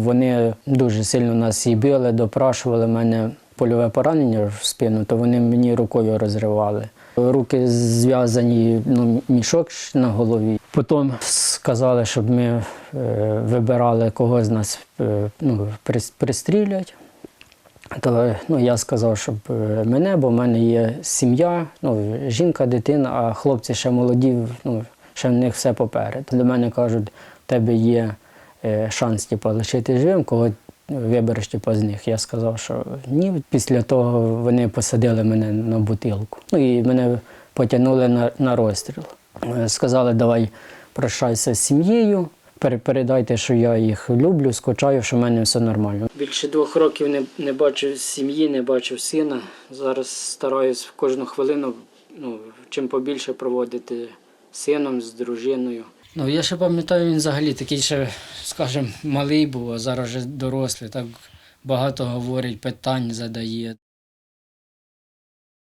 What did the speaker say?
Вони дуже сильно нас і били, допрашували мене польове поранення в спину, то вони мені рукою розривали. Руки зв'язані, ну, мішок на голові. Потім сказали, щоб ми е, вибирали кого з нас е, ну, прис- пристрілять. То ну, я сказав, щоб е, мене, бо в мене є сім'я, ну, жінка, дитина, а хлопці ще молоді, ну, ще в них все попереду. До мене кажуть, в тебе є шанс типу, лишити живим, кого вибереш типу, з них. Я сказав, що ні. Після того вони посадили мене на бутилку. Ну і мене потягнули на, на розстріл. Е, Сказали, давай прощайся з сім'єю. Передайте, що я їх люблю, скучаю, що в мене все нормально. Більше двох років не, не бачив сім'ї, не бачив сина. Зараз стараюсь в кожну хвилину ну, чим побільше проводити з сином, з дружиною. Ну, я ще пам'ятаю, він взагалі такий ще, скажімо, малий був, а зараз вже дорослий, так багато говорить, питань задає.